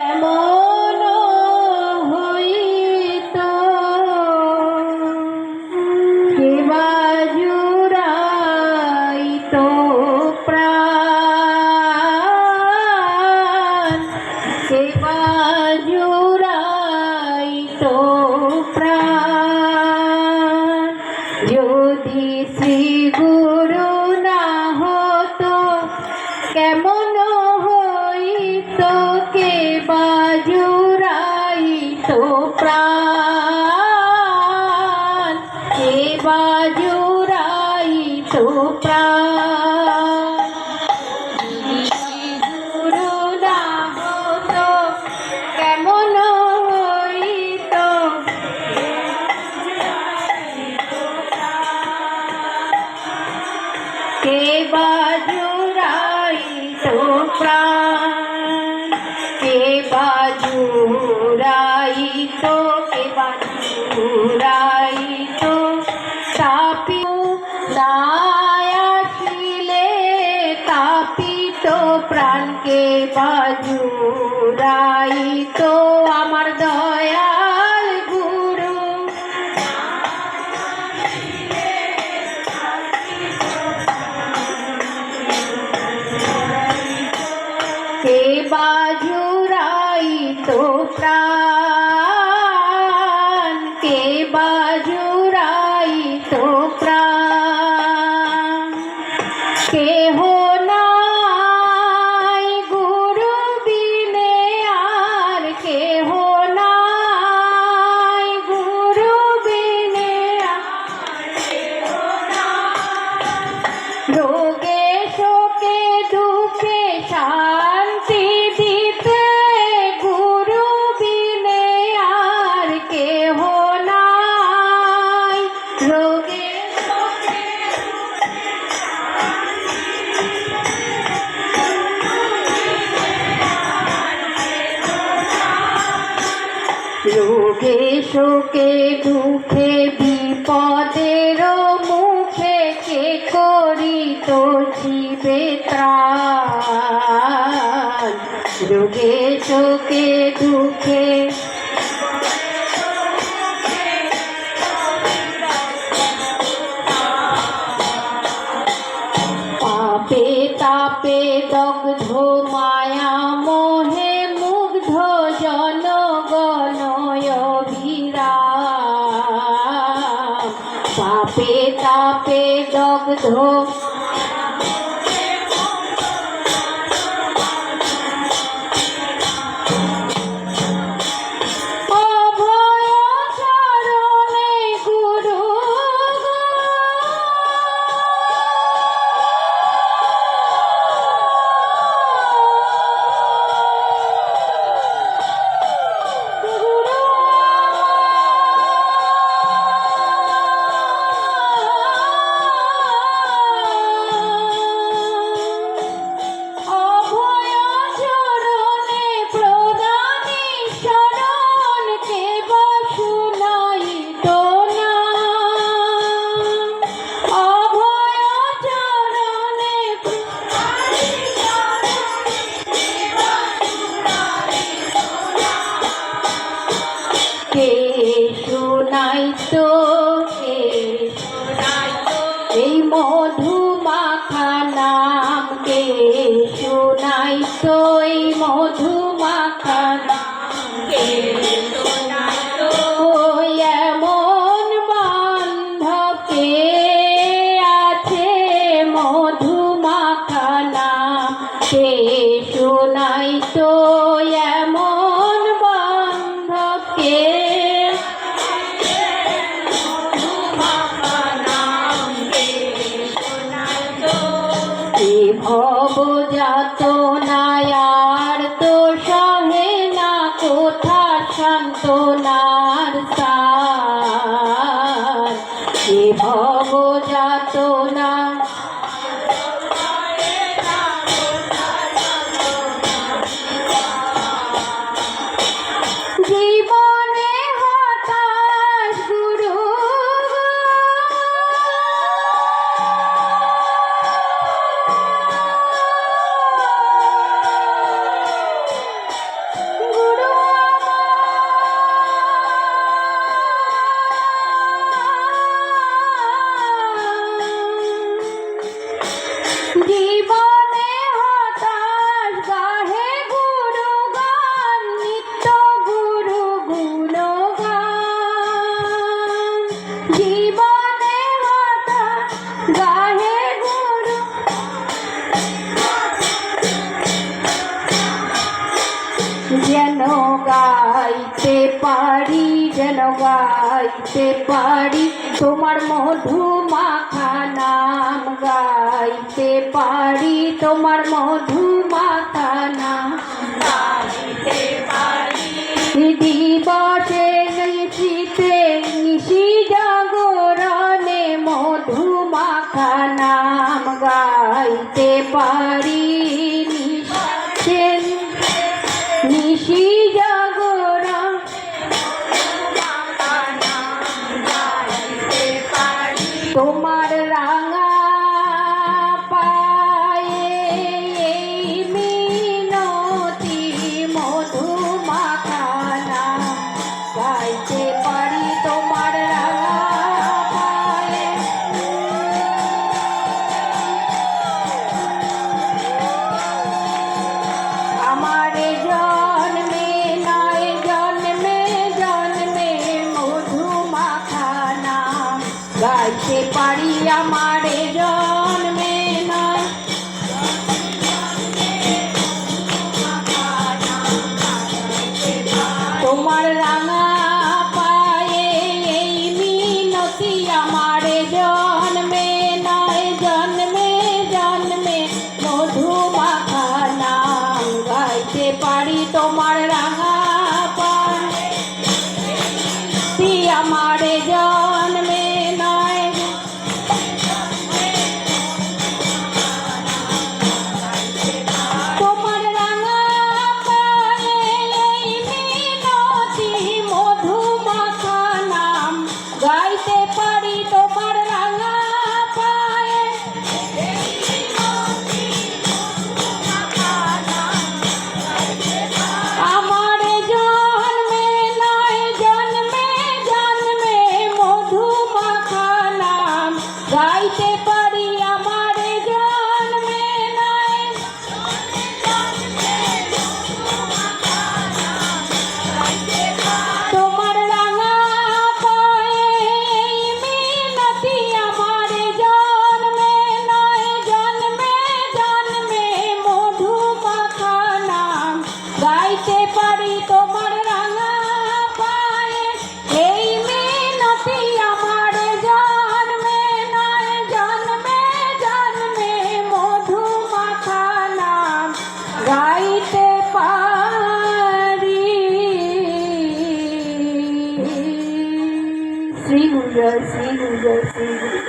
এমন হইত। কেবা জুড়াইত প্রাণ। কেবা জুড়াইত বাজুরাইত তাপিও নায়াসিলে তাপিত প্রাণকে বাজুরাইত। রোগে শোকে দুঃখে বিপদের মুখে কে করিত জীবে ত্রাণ? রোগে শোকে দুঃখে তাপে de todos. শুনাইত এই মধু মাখা এমন বান্ধব কে আছে মধু মাখা নাম শুনাইত এমন নায়ার তো সহে না কোথা শান্ত নার পারি যেন গাইতে পারি। তোমার মধু মাখা নাম গাইতে পারি। তোমার মধু মাখা নাম গাইতে পারি। দিবসে Roma হইতে পারি আমার জন্মে নয় তোমার রাঙা পায়ে এই মিনতি আমার dois, cinco.